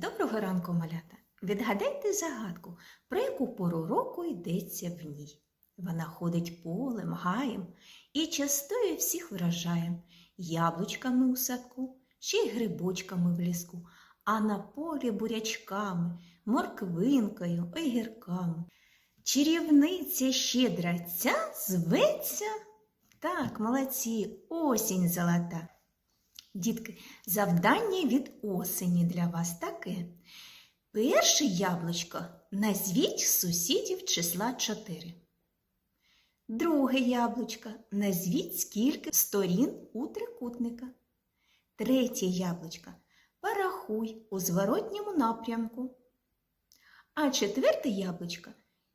Доброго ранку, малята! Відгадайте загадку, про яку пору року йдеться в ній. Вона ходить полем, гаєм і частує всіх вражаєм яблучками у садку, ще й грибочками в ліску, а на полі бурячками, морквинкою, огірками. Чарівниця щедра ця зветься. Так, молодці, осінь золота. Дітки, завдання від осені для вас таке. Перше яблучко назвіть сусідів числа 4. Друге яблучко назвіть скільки сторін у трикутника. Третє яблучко порахуй у зворотньому напрямку. А четверте яблучко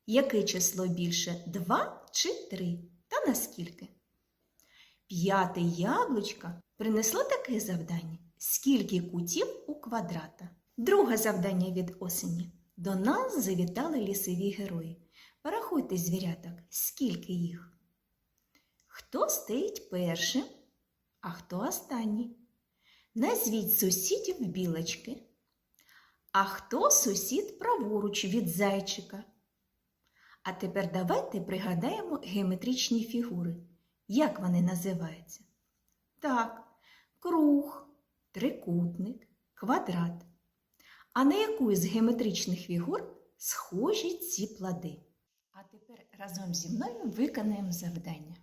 яке число більше 2 чи 3 та наскільки? П'яте яблучко принесло таке завдання. Скільки кутів у квадрата? Друге завдання від осені. До нас завітали лісові герої. Порахуйте звіряток, скільки їх. Хто стоїть першим, а хто останній? Назвіть сусідів білочки. А хто сусід праворуч від зайчика? А тепер давайте пригадаємо геометричні фігури. Як вони називаються? Так, круг, трикутник, квадрат. А на яку із геометричних фігур схожі ці плоди? А тепер разом зі мною виконаємо завдання.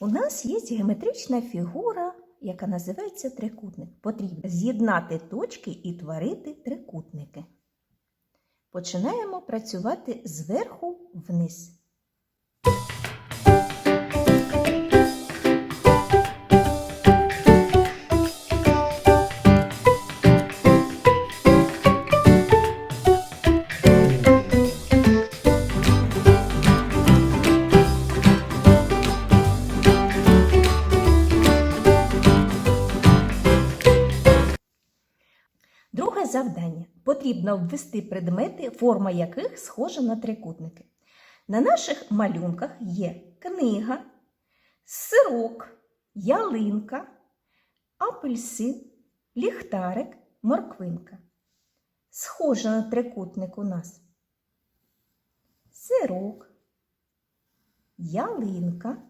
У нас є геометрична фігура, яка називається трикутник. Потрібно з'єднати точки і творити трикутники. Починаємо працювати зверху вниз. Завдання. Потрібно ввести предмети, форма яких схожа на трикутники. На наших малюнках є книга, сирок, ялинка, апельсин, ліхтарик, морквинка. Схоже на трикутник у нас. Сирок, ялинка,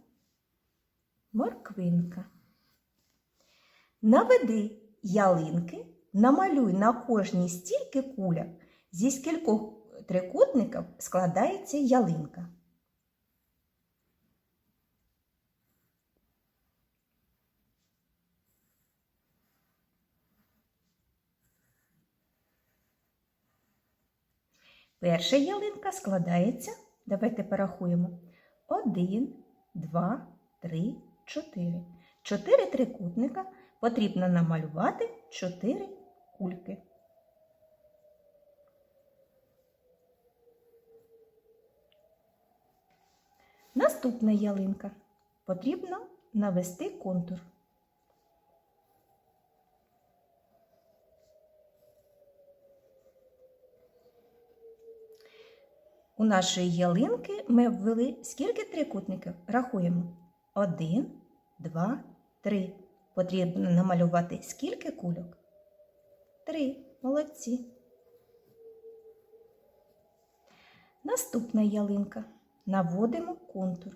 морквинка. Наведи ялинки, намалюй на кожній стільки куляк, зі скількох трикутників складається ялинка. Перша ялинка складається, давайте порахуємо. Один, два, три, чотири. Чотири трикутника потрібно намалювати чотири кульки. Наступна ялинка. Потрібно навести контур. У нашої ялинки ми ввели скільки трикутників? Рахуємо. Один, два, три. Потрібно намалювати скільки кульок? Три. Молодці. Наступна ялинка. Наводимо контур.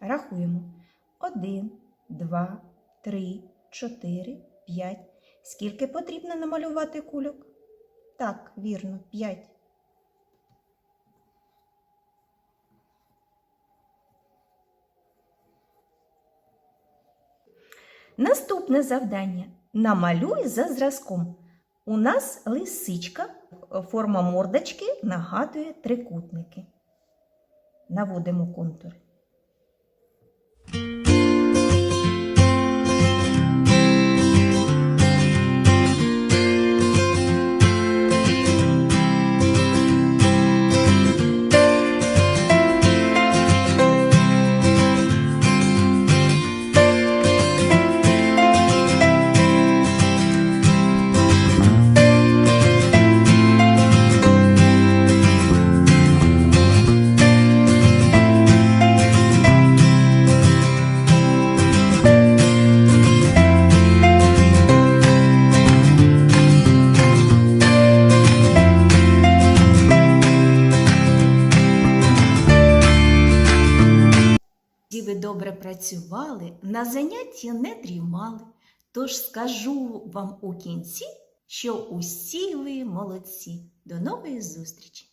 Рахуємо. Один, два, три, чотири, п'ять. Скільки потрібно намалювати кульок? Так, вірно, п'ять. Наступне завдання. Намалюй за зразком. У нас лисичка, форма мордочки нагадує трикутники. Наводимо контур. Працювали, на заняття не дрімали. Тож скажу вам у кінці, що усі ви молодці. До нової зустрічі!